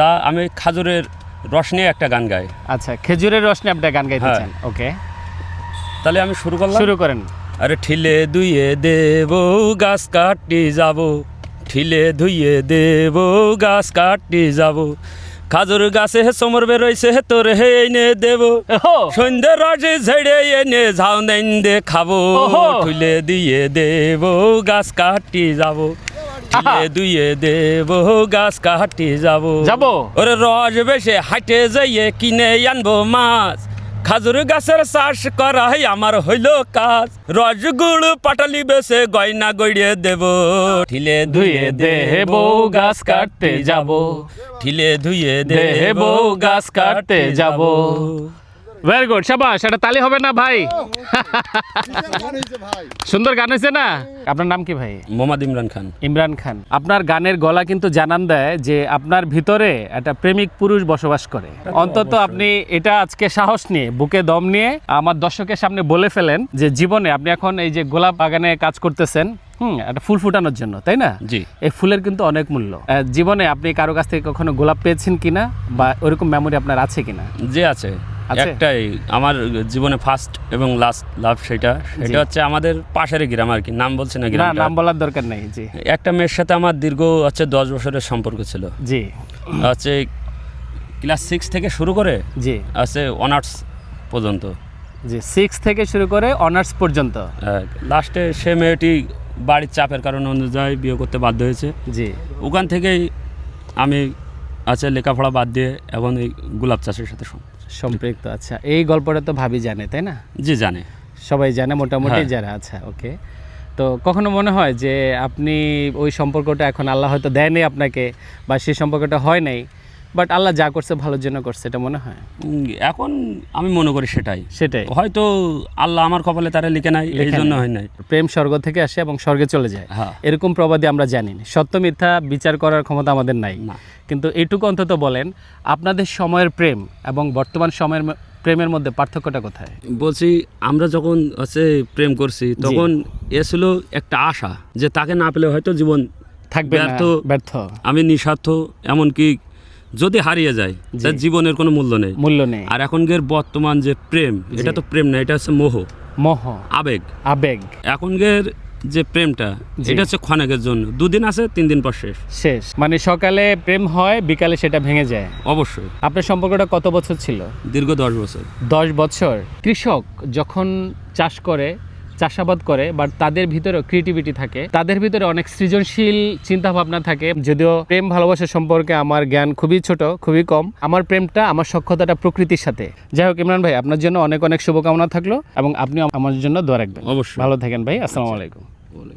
তা আমি খাজুরের রস নিয়ে একটা গান গাই। আচ্ছা খেজুরের রস নিয়ে আপনি গান গাইতে হ্যাঁ। ওকে। তাহলে আমি শুরু করলাম? শুরু করেন। আরে ঠিলে ধুইয়ে দেব গাছ কাটি যাব। ঠিলে ধুইয়ে দেব গাছ কাটি যাব। খাজুর গাছে সমর বেরোইছে তোর হে এনে দেব সন্ধ্যে রসে ঝেড়ে এনে ঝাউ নেন দে খাব। ঠিলে দিয়ে দেব গাছ কাটি যাব। আহা। দেব গাছ কাটি যাব। যাব? ওরে রস বেশে হাইটে যাইয়ে কিনে আনব মাছ। খাজুর গাছের চাষ করাই আমার হইল কাজ। রস গুড় পাটালি বেছে গয়না গড়িয়ে দেব। ঠিলে ধুয়ে দেব গাছ কাটতে যাব। ঠিলে ধুয়ে দেব গাছ কাটতে যাব। ভেরি গুড শাবাশ এটা তালি হবে না ভাই? সুন্দর গান হয়েছে না? আপনার নাম কি ভাই? মোহাম্মদ ইমরান খান। ইমরান খান। আপনার গানের গলা কিন্তু জানান দেয় যে আপনার ভিতরে একটা প্রেমিক পুরুষ বসবাস করে। অন্তত আপনি এটা আজকে সাহস নিয়ে বুকে দম নিয়ে আমার দর্শকের সামনে বলে ফেলেন যে জীবনে আপনি এখন এই যে গোলাপ বাগানে কাজ করতেছেন হুম একটা ফুল ফুটানোর জন্য তাই না? জি। এই ফুলের কিন্তু অনেক মূল্য। জীবনে আপনি কারও কাছ থেকে কখনো গোলাপ পেয়েছেন কিনা বা ওরকম মেমোরি আপনার আছে কিনা? যে আছে? একটাই আমার জীবনে ফার্স্ট এবং লাস্ট লাভ সেটা। সেটা হচ্ছে আমাদের পাশের গ্রাম আর কি নাম বলছে না গ্রামটা নাম বলার দরকার নেই জি। একটা মেয়ের সাথে আমার দীর্ঘ হচ্ছে দশ বছরের সম্পর্ক ছিল। জি। হচ্ছে ক্লাস সিক্স থেকে শুরু করে জি। আছে অনার্স পর্যন্ত। জি সিক্স থেকে শুরু করে অনার্স পর্যন্ত। লাস্টে সে মেয়েটি বাড়ির চাপের কারণে অনুযায়ী বিয়ে করতে বাধ্য হয়েছে। জি। ওখান থেকেই আমি আছে লেখাপড়া বাদ দিয়ে এখন এই গোলাপ চাষের সাথে সম- সম্পৃক্ত আচ্ছা। এই গল্পটা তো ভাবি জানে তাই না? জি জানে। সবাই জানে মোটামুটি হ্যাঁ। যারা আচ্ছা ওকে। তো কখনো মনে হয় যে আপনি ওই সম্পর্কটা এখন আল্লাহ হয়তো দেয়নি আপনাকে বা সেই সম্পর্কটা হয় নাই বাট আল্লাহ যা করছে ভালোর জন্য করছে এটা মনে হয়? এখন আমি মনে করি সেটাই। সেটাই। হয়তো আল্লাহ আমার কপালে তারা লিখে নাই এই জন্য হয় নাই। প্রেম স্বর্গ থেকে আসে এবং স্বর্গে চলে যায়। হ্যাঁ। এরকম প্রবাদে আমরা জানি। সত্য মিথ্যা বিচার করার ক্ষমতা আমাদের নাই। কিন্তু এটুকু অন্তত বলেন আপনাদের সময়ের প্রেম এবং বর্তমান সময়ের প্রেমের মধ্যে পার্থক্যটা কোথায়? বলছি আমরা যখন হচ্ছে প্রেম করছি তখন এ ছিল একটা আশা যে তাকে না পেলে হয়তো জীবন থাকবে ব্যর্থ- ব্যর্থ। আমি নিঃস্বার্থ এমনকি যদি হারিয়ে যায় তার জীবনের কোনো মূল্য নেই। মূল্য নেই। আর এখনকার বর্তমান যে প্রেম এটা তো প্রেম না এটা হচ্ছে মোহ। মোহ। আবেগ। আবেগ। এখনকার যে প্রেমটা। এটা হচ্ছে ক্ষণেকের জন্য। দুদিন আছে তিন দিন পর শেষ। শেষ। মানে সকালে প্রেম হয় বিকালে সেটা ভেঙে যায়। অবশ্যই। আপনার সম্পর্কটা কত বছর ছিল? দীর্ঘ দশ বছর। দশ বছর। কৃষক যখন চাষ করে চাষাবাদ করে বাট তাদের ভিতরে ক্রিয়েটিভিটি থাকে। তাদের ভিতরে অনেক সৃজনশীল চিন্তা ভাবনা থাকে। যদিও প্রেম ভালোবাসা সম্পর্কে আমার জ্ঞান খুবই ছোট খুবই কম। আমার প্রেমটা আমার সক্ষতাটা প্রকৃতির সাথে। যাই হোক ইমরান ভাই আপনার জন্য অনেক অনেক শুভকামনা থাকল এবং আপনি আমার জন্য দোয়া রাখবেন। অবশ্যই। ভালো থাকেন ভাই আসসালামু আলাইকুম। বলে।